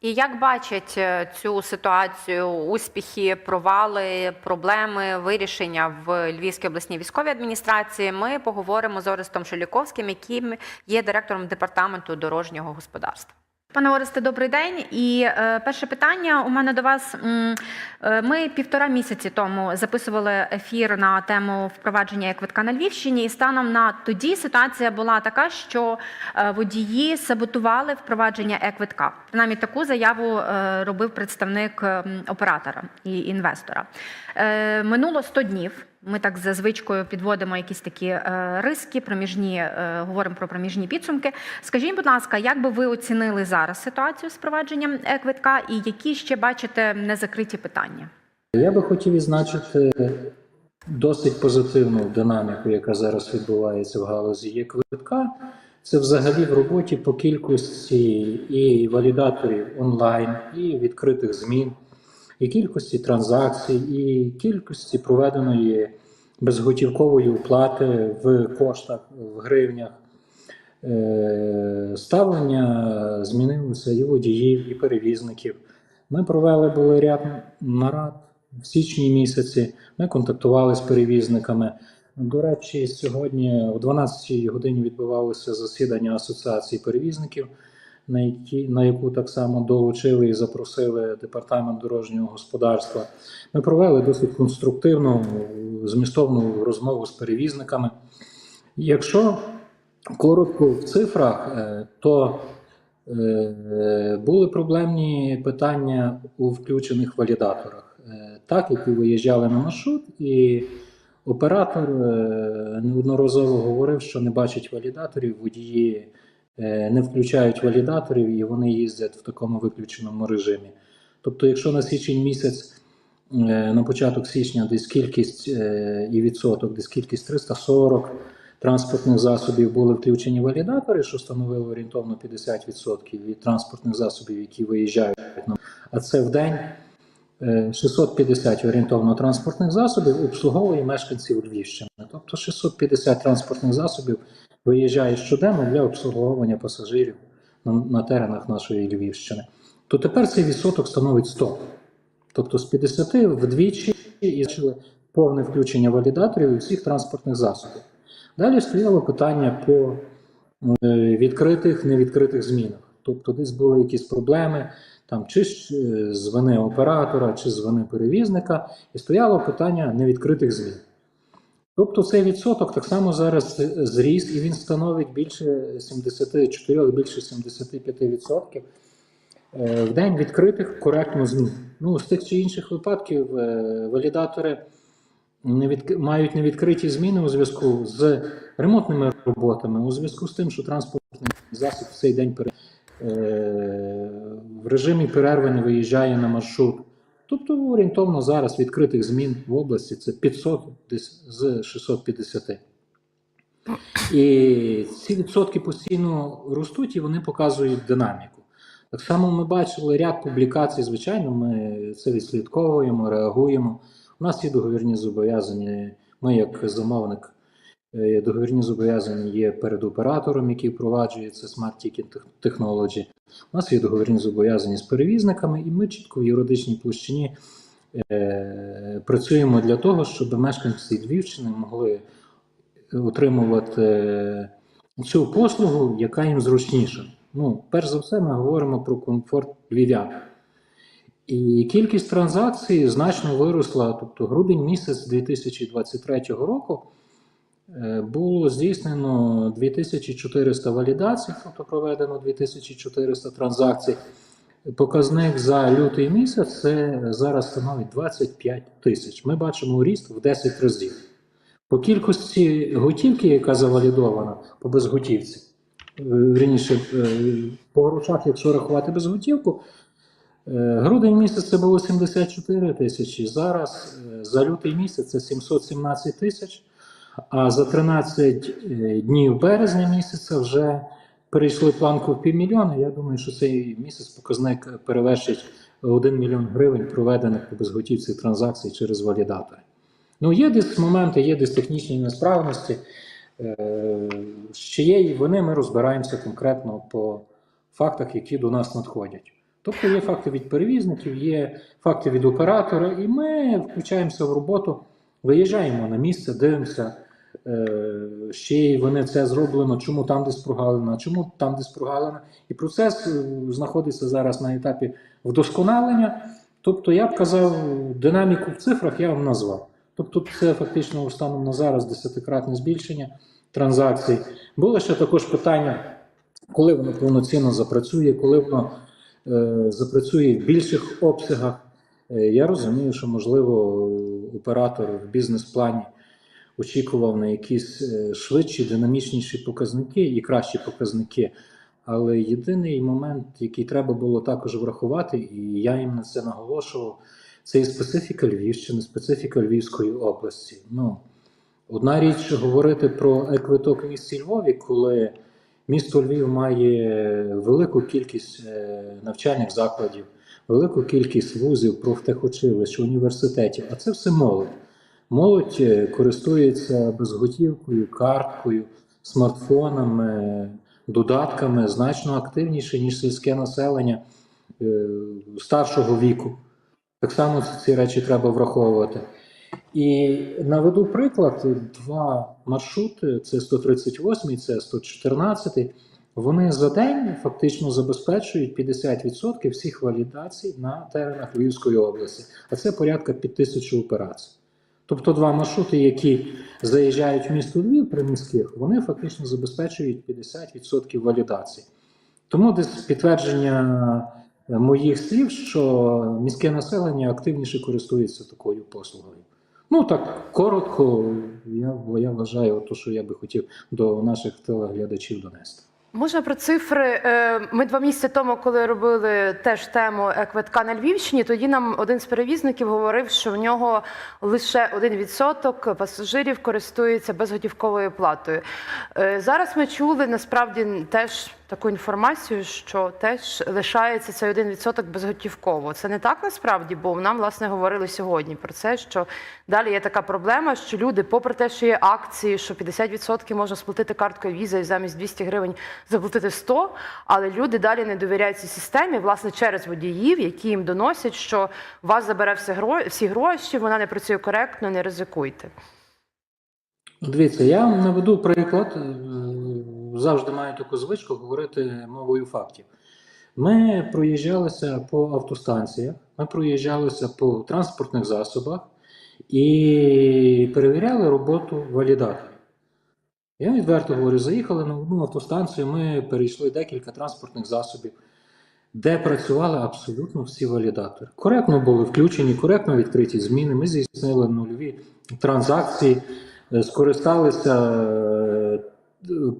І як бачать е, цю ситуацію, успіхи, провали, проблеми, вирішення в Львівській обласній військовій адміністрації, ми поговоримо з Орестом Шеліковським, яким є директором департаменту дорожнього господарства. Пане Оресте, добрий день. І е, перше питання у мене до вас. Е, Ми півтора місяці тому записували ефір на тему впровадження е-квитка на Львівщині, і станом на тоді ситуація була така, що е, водії саботували впровадження е-квитка. Принаймні таку заяву е, робив представник е, оператора і інвестора. Е, Минуло 100 днів. Ми так за звичкою підводимо якісь такі е, риски, проміжні, е, говоримо про проміжні підсумки. Скажіть, будь ласка, як би ви оцінили зараз ситуацію з впровадженням е-квитка і які ще бачите незакриті питання? Я би хотів відзначити досить позитивну динаміку, яка зараз відбувається в галузі є квитка. Це взагалі в роботі по кількості і валідаторів онлайн, і відкритих змін, і кількості транзакцій, і кількості проведеної безготівкової оплати в коштах, в гривнях. Е, Ставлення змінилося і водіїв, і перевізників. Ми провели були ряд нарад в січні місяці. Ми контактували з перевізниками. До речі, сьогодні о 12 годині відбувалося засідання Асоціації перевізників, на, які, на яку так само долучили і запросили департамент дорожнього господарства. Ми провели досить конструктивну змістовну розмову з перевізниками. Якщо коротко в цифрах, е, то Е, Були проблемні питання у включених валідаторах, Е, так, які виїжджали на маршрут, і оператор неодноразово говорив, що не бачить валідаторів, водії не включають валідаторів і вони їздять в такому виключеному режимі. Тобто, якщо на січень місяць, е, на початок січня, десь кількість е, і відсоток, десь кількість 340 транспортних засобів були включені валідатори, що становило орієнтовно 50% від транспортних засобів, які виїжджають. А це в день е, 650 орієнтовно транспортних засобів обслуговує мешканців Львівщини. Тобто 650 транспортних засобів виїжджає щоденно для обслуговування пасажирів на, на теренах нашої Львівщини. То тепер цей відсоток становить 100. Тобто з 50 вдвічі і повне включення валідаторів і всіх транспортних засобів. Далі стояло питання по е, відкритих, невідкритих змінах. Тобто десь були якісь проблеми, там чи е, з вини оператора, чи з вини перевізника, і стояло питання невідкритих змін. Тобто цей відсоток так само зараз зріс, і він становить більше 74, більше 75% е, в день відкритих коректно змін. Ну, з тих чи інших випадків е, валідатори не від... мають невідкриті зміни у зв'язку з ремонтними роботами, у зв'язку з тим, що транспортний засіб в цей день пере... е... в режимі перерви не виїжджає на маршрут. Тобто орієнтовно зараз відкритих змін в області це 500 десь з 650. І ці відсотки постійно ростуть і вони показують динаміку. Так само ми бачили ряд публікацій, звичайно, ми це відслідковуємо, реагуємо. У нас є договірні зобов'язання. Ми, як замовник, договірні зобов'язання є перед оператором, який впроваджує це Smart Ticket Technology. У нас є договірні зобов'язання з перевізниками, і ми чітко в юридичній площині е, працюємо для того, щоб мешканці Львівщини могли отримувати е, цю послугу, яка їм зручніша. Ну, перш за все, ми говоримо про комфорт львів'ян. І кількість транзакцій значно виросла. Тобто, грудень місяць 2023 року е, було здійснено 2400 валідацій, тобто проведено 2400 транзакцій. Показник за лютий місяць це зараз становить 25 тисяч. Ми бачимо ріст в 10 разів. По кількості готівки, яка завалідована по безготівці, е, вірніше, е, по грошах, якщо рахувати безготівку, е, грудень місяць це було 74 тисячі. Зараз е, за лютий місяць це 717 тисяч, а за 13 е, днів березня місяця вже перейшли планку в півмільйона. Я думаю, що цей місяць показник перевершить 1 мільйон гривень проведених по безготівці транзакцій через валідатори. Ну, є десь моменти, є десь технічні несправності. Е, З чиєї вони ми розбираємося конкретно по фактах, які до нас надходять. Тобто є факти від перевізників, є факти від оператора, і ми включаємося в роботу, виїжджаємо на місце, дивимося, е, ще й вони це зроблено, чому там десь прогалина, чому там десь прогалина. І процес е, знаходиться зараз на етапі вдосконалення. Тобто, я б казав, динаміку в цифрах я вам назвав. Тобто, це фактично станом на зараз десятикратне збільшення транзакцій. Було ще також питання, коли воно повноцінно запрацює, коли воно е, запрацює в більших обсягах. Е, я розумію, що можливо оператор в бізнес-плані очікував на якісь е, швидші, динамічніші показники і кращі показники. Але єдиний момент, який треба було також врахувати, і я їм на це наголошував, це і специфіка Львівщини, специфіка Львівської області. Ну, одна річ говорити про еквиток місті Львові, коли місто Львів має велику кількість е, навчальних закладів, велику кількість вузів, профтехучилищ, університетів, а це все молодь. Молодь е, користується безготівкою, карткою, смартфонами, додатками значно активніше, ніж сільське населення е, старшого віку. Так само ці- речі треба враховувати. І наведу приклад: два маршрути: це 138 це 114. Вони за день фактично забезпечують 50% всіх валідацій на теренах Львівської області, а це порядка під тисячу операцій. Тобто два маршрути, які заїжджають в місто Львів приміських, вони фактично забезпечують 50% валідацій. Тому десь підтвердження е, моїх слів, що міське населення активніше користується такою послугою. Ну так коротко, я, я вважаю, то, що я би хотів до наших телеглядачів донести. Можна про цифри. Е, Ми два місяці тому, коли робили теж тему еквитка на Львівщині, тоді нам один з перевізників говорив, що в нього лише 1% пасажирів користується безготівковою платою. Е, Зараз ми чули насправді теж таку інформацію, що теж лишається цей 1% безготівково. Це не так насправді, бо нам власне говорили сьогодні про це, що далі є така проблема, що люди, попри те, що є акції, що 50% можна сплатити карткою віза і замість 200 гривень заплатити 100, але люди далі не довіряють цій системі, власне, через водіїв, які їм доносять, що вас забере всі гроші, вона не працює коректно, не ризикуйте. Дивіться, я вам наведу приклад. Завжди маю таку звичку говорити мовою фактів. Ми проїжджалися по автостанціях, ми проїжджалися по транспортних засобах і перевіряли роботу валідаторів. Я відверто говорю, заїхали на одну автостанцію, ми перейшли декілька транспортних засобів, де працювали абсолютно всі валідатори. Коректно були включені, коректно відкриті зміни. Ми здійснили нульові транзакції, е, скористалися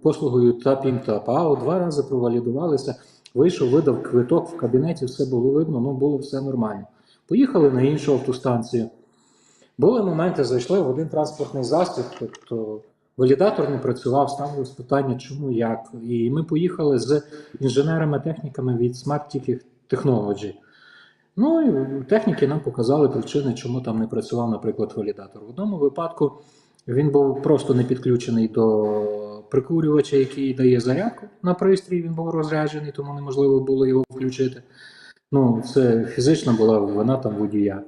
послугою Tap-in, Tap-out, два рази провалідувалися, вийшов, видав квиток в кабінеті, все було видно, ну було все нормально. Поїхали на іншу автостанцію. Були моменти, зайшли в один транспортний засіб, тобто валідатор не працював, ставилось питання, чому як. І ми поїхали з інженерами-техніками від Smart Technology. Ну і техніки нам показали причини, чому там не працював, наприклад, валідатор. В одному випадку він був просто не підключений до прикурювача, який дає зарядку на пристрій, він був розряджений, тому неможливо було його включити. Ну, це фізична була вина там водія.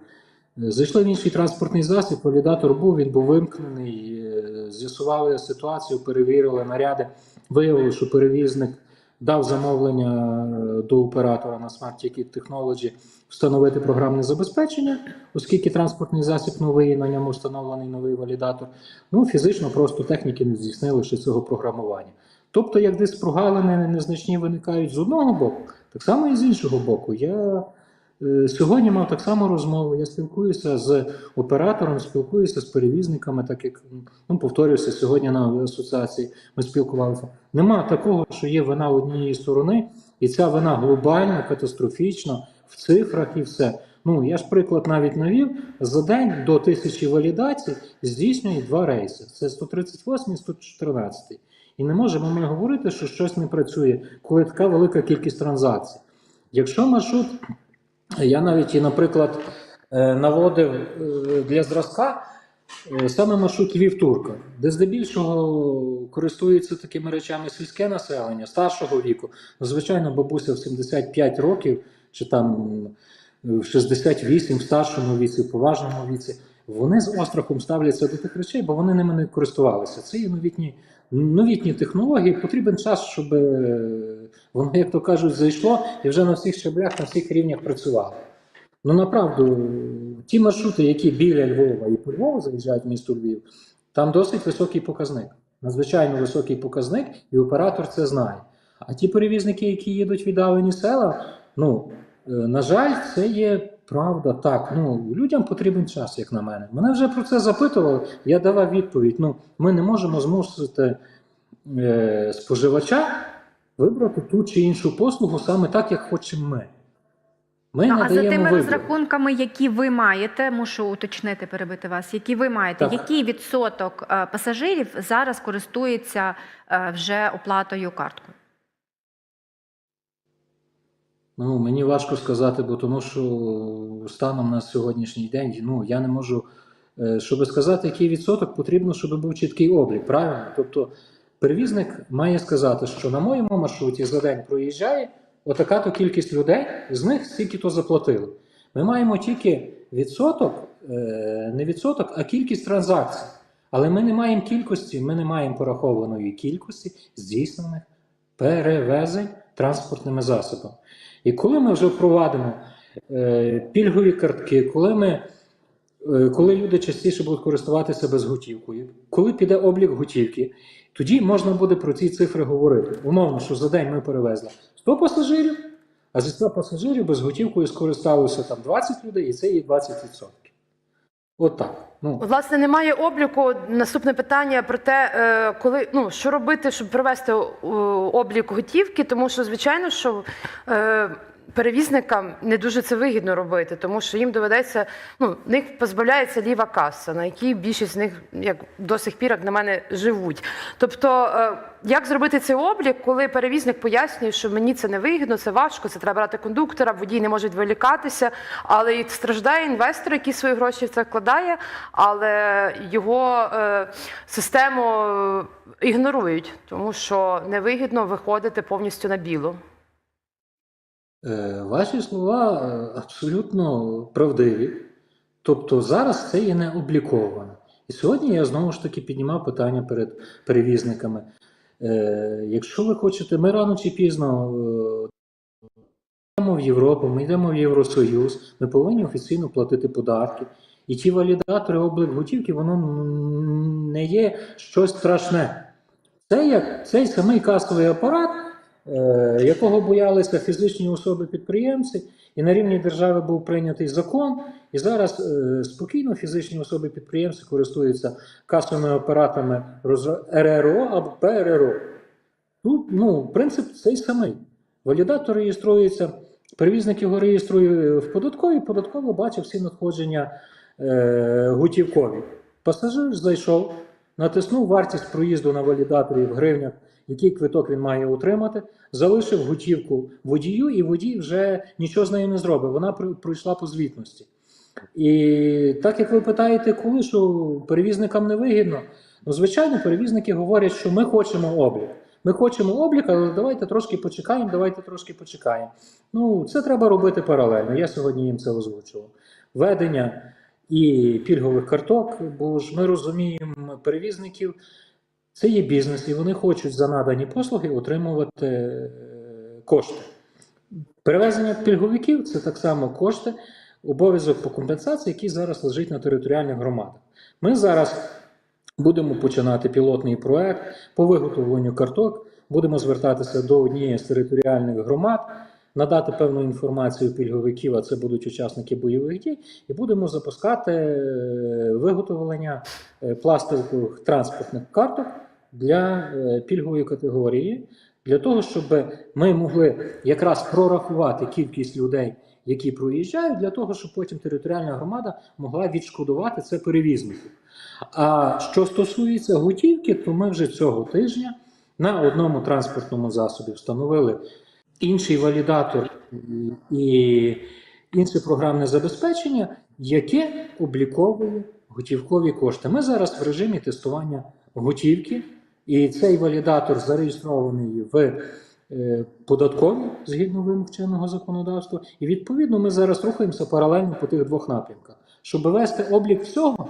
Зайшли в інший транспортний засіб, валідатор був, він був вимкнений, е, з'ясували ситуацію, перевірили наряди. Виявили, що перевізник дав замовлення е, до оператора на Smart Ticket Technology встановити програмне забезпечення, оскільки транспортний засіб новий, на ньому встановлений новий валідатор. Ну, фізично просто техніки не здійснили ще цього програмування. Тобто, як десь прогалини незначні виникають з одного боку, так само і з іншого боку. Я Сьогодні мав так само розмову. Я спілкуюся з оператором, спілкуюся з перевізниками, так як ну, повторюся, сьогодні на асоціації ми спілкувалися. Нема такого, що є вина однієї сторони, і ця вина глобальна, катастрофічна в цифрах і все. Ну я ж приклад навіть навів за день до тисячі валідацій здійснює два рейси: це 138 і 114. І не можемо ми говорити, що щось не працює, коли така велика кількість транзакцій. Якщо маршрут я навіть наприклад, е, наводив е, для зразка е, саме маршрут Львів-Турка, де здебільшого користується такими речами сільське населення старшого віку. Звичайно, бабуся в 75 років чи там в 68 в старшому віці, в поважному віці. Вони з острахом ставляться до тих речей, бо вони ними не користувалися. Це є новітні, новітні технології. Потрібен час, щоб е, воно, як то кажуть, зайшло і вже на всіх щаблях, на всіх рівнях працювало. Ну направду, ті маршрути, які біля Львова і по Львову заїжджають в місто Львів, там досить високий показник. Надзвичайно високий показник, і оператор це знає. А ті перевізники, які їдуть віддалені села, ну е, на жаль, це є правда. Так, ну людям потрібен час, як на мене. Мене вже про це запитували. Я давав відповідь. Ну, ми не можемо змусити е, споживача вибрати ту чи іншу послугу саме так, як хочемо ми. Ми Ну, а за тими вибір. розрахунками, які ви маєте, мушу уточнити, перебити вас, які ви маєте, Так. який відсоток е, пасажирів зараз користується е, вже оплатою карткою? Ну, мені важко сказати, бо тому що станом на сьогоднішній день ну, я не можу. е, Щоб сказати, який відсоток, потрібно, щоб був чіткий облік, правильно? Тобто перевізник має сказати, що на моєму маршруті за день проїжджає отака то кількість людей, з них стільки то заплатили. Ми маємо тільки відсоток, е, не відсоток, а кількість транзакцій. Але ми не маємо кількості, ми не маємо порахованої кількості здійснених перевезень транспортними засобами. І коли ми вже впровадимо е, пільгові картки, коли ми. е, Коли люди частіше будуть користуватися безготівкою, коли піде облік готівки, тоді можна буде про ці цифри говорити. Умовно, що за день ми перевезли 100 пасажирів, а зі 100 пасажирів безготівкою скористалося там 20 людей, і це є 20%. От. Ну, Власне, немає обліку. Наступне питання про те, е, коли ну що робити, щоб провести е, облік готівки, тому що звичайно, що е, перевізникам не дуже це вигідно робити, тому що їм доведеться, ну них позбавляється ліва каса, на якій більшість з них як до сих пір, як на мене, живуть. Тобто, е, як зробити цей облік, коли перевізник пояснює, що мені це не вигідно, це важко, це треба брати кондуктора, водій не може відволікатися, але і страждає інвестор, який свої гроші в це вкладає, але його е, систему е, ігнорують, тому що невигідно виходити повністю на білу. Е, Ваші слова е, абсолютно правдиві. Тобто зараз це є не обліковано. І сьогодні я знову ж таки піднімав питання перед перевізниками. Е, Якщо ви хочете, ми рано чи пізно йдемо в Європу, ми йдемо в Євросоюз, ми повинні офіційно платити податки. І ті валідатори облік готівки, воно не є щось страшне. Це як цей самий касовий апарат, якого боялися фізичні особи-підприємці, і на рівні держави був прийнятий закон, і зараз е, спокійно фізичні особи-підприємці користуються касовими апаратами РРО або ПРРО. Тут ну, принцип цей самий. Валідатор реєструється, перевізник його реєструє в податковій, податково бачить всі надходження е, готівкові. Пасажир зайшов, натиснув вартість проїзду на валідаторі в гривнях, який квиток він має отримати, залишив готівку водію, і водій вже нічого з нею не зробив. Вона пройшла по звітності. І так як ви питаєте, коли що перевізникам не вигідно, ну звичайно, перевізники говорять, що ми хочемо облік. Ми хочемо облік, але давайте трошки почекаємо, давайте трошки почекаємо. Ну, це треба робити паралельно. Я сьогодні їм це озвучував. Ведення і пільгових карток, бо ж ми розуміємо перевізників, це є бізнес, і вони хочуть за надані послуги отримувати е, кошти. Перевезення пільговиків це так само кошти, обов'язок по компенсації, який зараз лежить на територіальних громадах. Ми зараз будемо починати пілотний проект по виготовленню карток, будемо звертатися до однієї з територіальних громад, надати певну інформацію пільговиків, а це будуть учасники бойових дій, і будемо запускати е, виготовлення е, пластикових транспортних карток для е, пільгової категорії, для того, щоб ми могли якраз прорахувати кількість людей, які проїжджають, для того, щоб потім територіальна громада могла відшкодувати це перевізнику. А що стосується готівки, то ми вже цього тижня на одному транспортному засобі встановили інший валідатор і інше програмне забезпечення, яке обліковує готівкові кошти. Ми зараз в режимі тестування готівки, і цей валідатор зареєстрований в е, податковій згідно вимог чинного законодавства. І відповідно ми зараз рухаємося паралельно по тих двох напрямках, щоб вести облік всього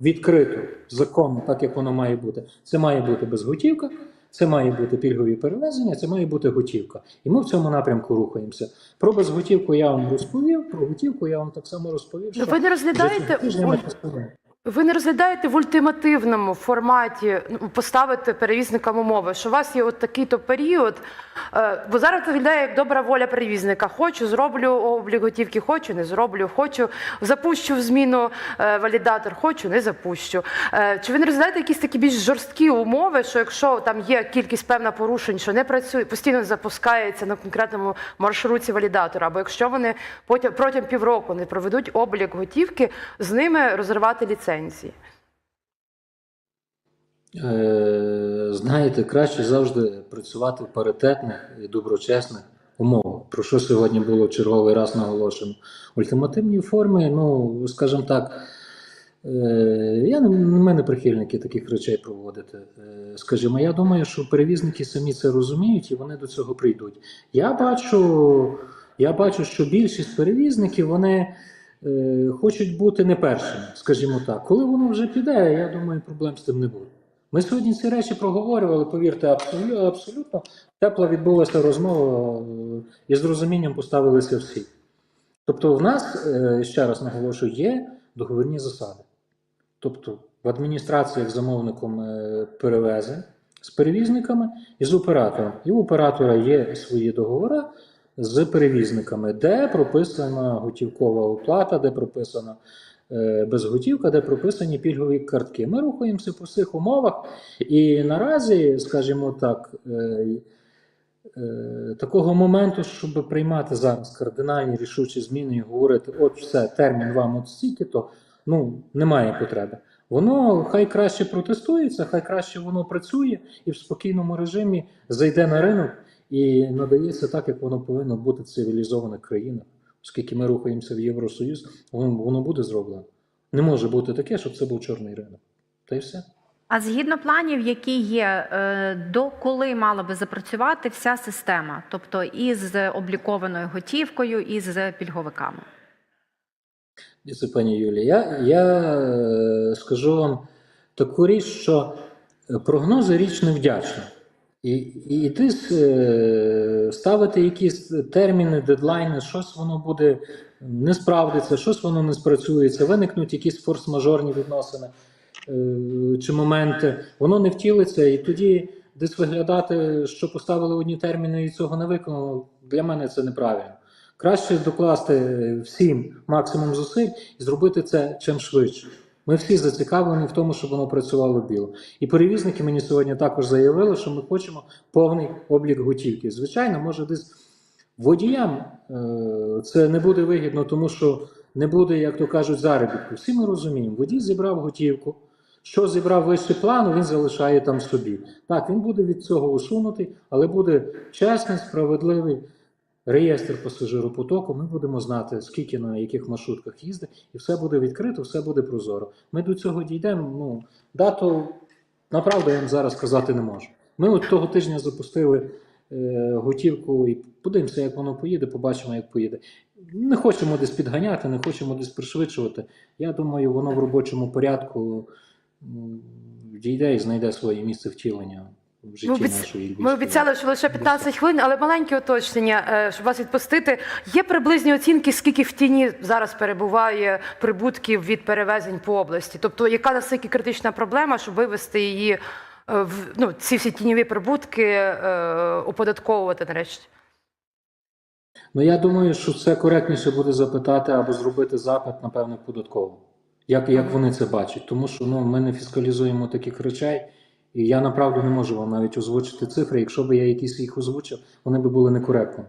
відкрито, законно, так як воно має бути. Це має бути безготівка, це має бути пільгові перевезення, це має бути готівка. І ми в цьому напрямку рухаємося. Про безготівку я вам розповів, про готівку я вам так само розповів. Що ви не розглядаєте Ви не розглядаєте в ультимативному форматі ну, поставити перевізникам умови, що у вас є от такий-то період, е, бо зараз виглядає як добра воля перевізника. Хочу, зроблю облік готівки, хочу, не зроблю, хочу, запущу в зміну е, валідатор, хочу, не запущу. Е, Чи ви не розглядаєте якісь такі більш жорсткі умови, що якщо там є кількість певна порушень, що не працює, постійно запускається на конкретному маршруті валідатора, або якщо вони потім протягом півроку не проведуть облік готівки, з ними розривати ліцензії? Е, знаєте, краще завжди працювати в паритетних і доброчесних умовах. Про що сьогодні було черговий раз наголошено? В ультимативній формі, ну, скажімо так, е, я ми не прихильники таких речей проводити. Е, скажімо, я думаю, що перевізники самі це розуміють і вони до цього прийдуть. Я бачу, я бачу, що більшість перевізників вони е, хочуть бути не першими, скажімо так. Коли воно вже піде, я думаю, проблем з тим не буде. Ми сьогодні ці речі проговорювали, повірте, абсолютно, абсолютно тепла відбулася розмова е, і з розумінням поставилися всі. Тобто, в нас, е, ще раз наголошую, є договірні засади. Тобто, в адміністраціях замовником перевезень з перевізниками і з оператором. І у оператора є свої договори з перевізниками, де прописана готівкова оплата, де прописана е, безготівка, де прописані пільгові картки. Ми рухаємося по всіх умовах, і наразі, скажімо так, е, е, такого моменту, щоб приймати зараз кардинальні рішучі зміни і говорити, от все, термін вам от стільки, то ну, немає потреби. Воно хай краще протестується, хай краще воно працює і в спокійному режимі зайде на ринок і надається так, як воно повинно бути в цивілізованих країнах. Оскільки ми рухаємося в Євросоюз, воно, воно буде зроблено. Не може бути таке, щоб це був чорний ринок. Та й все. А згідно планів, які є, е, до коли мала би запрацювати вся система, тобто із облікованою готівкою, і з пільговиками? Дивіться, пані Юлія, я, я е, скажу вам таку річ, що прогнози річ невдячна. І, і йти е, ставити якісь терміни, дедлайни, щось воно буде не справдиться, щось воно не спрацюється, виникнуть якісь форс-мажорні відносини е, чи моменти, воно не втілиться, і тоді десь виглядати, що поставили одні терміни і цього не виконали, для мене це неправильно. Краще докласти всім максимум зусиль і зробити це чим швидше. Ми всі зацікавлені в тому, щоб воно працювало біло. І перевізники мені сьогодні також заявили, що ми хочемо повний облік готівки. Звичайно, може десь водіям е, це не буде вигідно, тому що не буде, як то кажуть, заробітку. Всі ми розуміємо, водій зібрав готівку. Що зібрав вище плану, він залишає там собі. Так, він буде від цього усунутий, але буде чесний, справедливий реєстр пасажиропотоку. Ми будемо знати, скільки на яких маршрутках їздить, і все буде відкрито, все буде прозоро. Ми до цього дійдемо. Ну, дату, направду, я вам зараз сказати не можу. Ми от того тижня запустили е, готівку і подивимося, як воно поїде, побачимо, як поїде. Не хочемо десь підганяти, не хочемо десь пришвидшувати. Я думаю, воно в робочому порядку дійде і знайде своє місце втілення в житті Ми обіц- нашої Ми обіцяли, що лише 15 хвилин, але маленьке уточнення, е, щоб вас відпустити. Є приблизні оцінки, скільки в тіні зараз перебуває прибутків від перевезень по області? Тобто, яка наскільки критична проблема, щоб вивести її е, в ну, ці всі тіньові прибутки е, оподатковувати нарешті? Ну, я думаю, що це коректніше буде запитати або зробити запит, напевно, податково. Як, як вони це бачать? Тому що ну, ми не фіскалізуємо таких речей, і я направду не можу вам навіть озвучити цифри. Якщо б я якісь їх озвучив, вони б були некоректні.